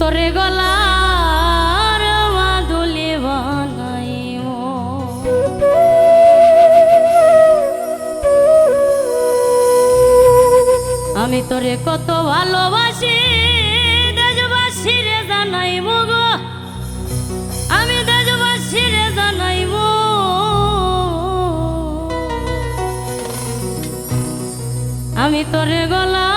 তোরে গলার মাদুলি বানাইব আমি তোরে কত ভালোবাসি জানাইব আমি জানাইব আমি তোরে গলা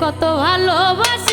কত ভালোবাস।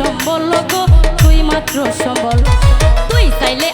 সবল গো তুই মাত্র সবল। তুই চাইলে